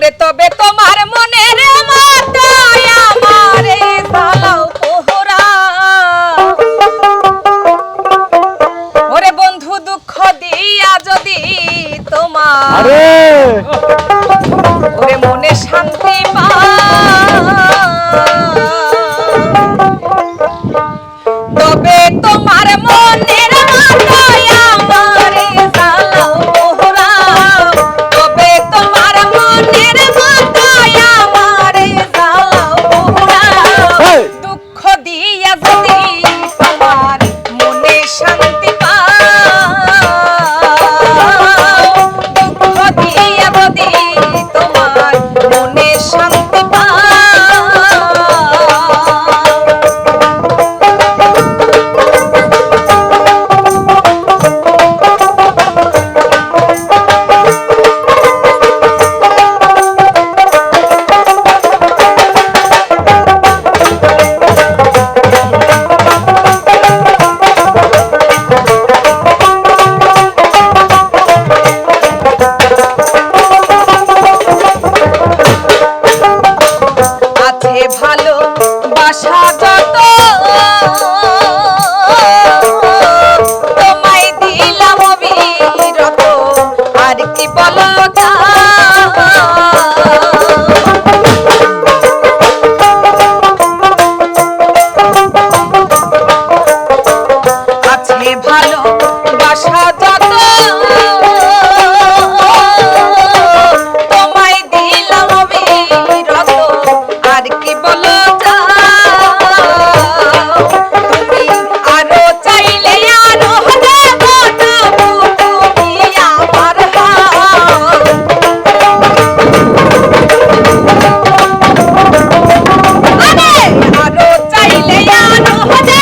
ওরে তবে তোমার মনে রে ওরে বন্ধু দুঃখ দিয়া যদি তোমার বাবা 我走啊花